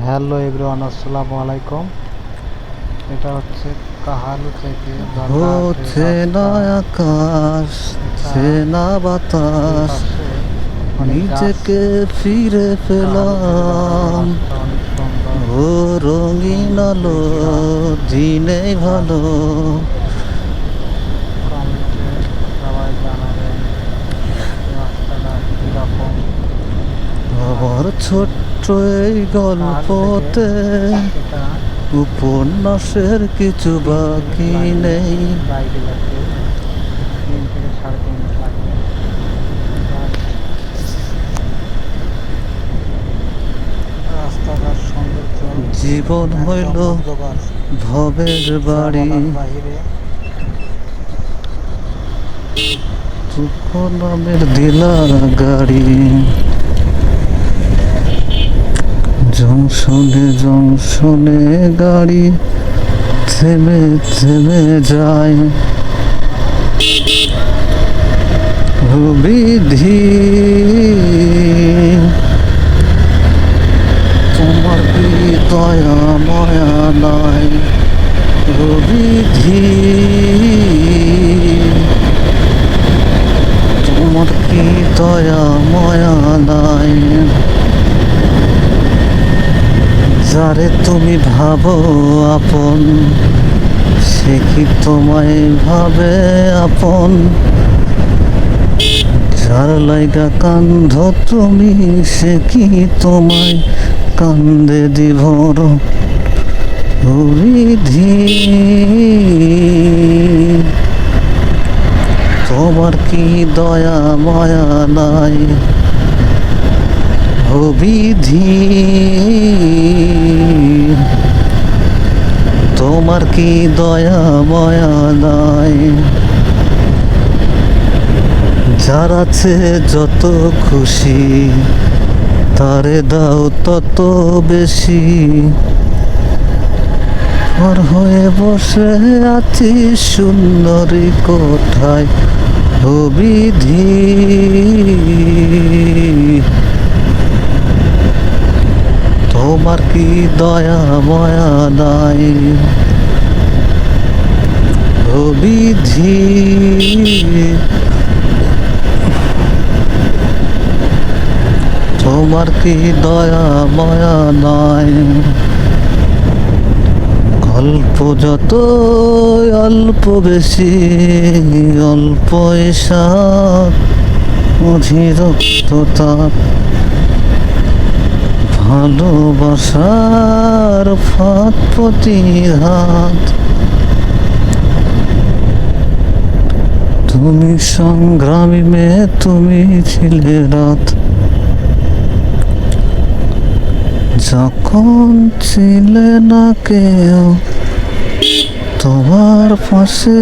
Hello everyone আসসালামু আলাইকুম। এটা হচ্ছে কাহালু থেকে হচ্ছে না আকাশ চেনা বাতাস নিজেকে ফিরে পেলাম। ও রঙিন আলো দিনে ভালো। আমার ছোট্ট এই গল্পতে উপন্যাসের কিছু বাকি নেই। জীবন হইল ভবের বাড়ি। নামের দিলা গাড়ি। জংশনে জংশনে গাড়ি থেমে থেমে যায়। বিধি তোমার দয়া ময়া নাই বিধি তোমার কি দয়া ময়া নাই। যারে তুমি ভাবো আপন, সে কি তোমায় ভাবে আপন? যার লাইগা কান্ধ তুমি, সে কি তোমায় কান্দে দিভর? বিধি তোমার কি দয়া, মায়া নাই? বিধি তোমার কি দয়া, মায়া নাই? যার আছে যত খুশি, তারে দাও তত বেশি। পর হয়ে বসে আছি সুন্দরী কোঠায় ও বিধি তোমার কি দয়া, ময়া নাই? ও তোমার কি দয়া, ময়া নাই? অল্প যত অল্প বেশি, অল্প এসার অধীরক্ততা ভালোবাসার ফাঁক প্রতিহাত তুমি সংগ্রামী মেয়ে, তুমি ছিলে রাত। যখন ছিলে না কেউ, তোমার পাশে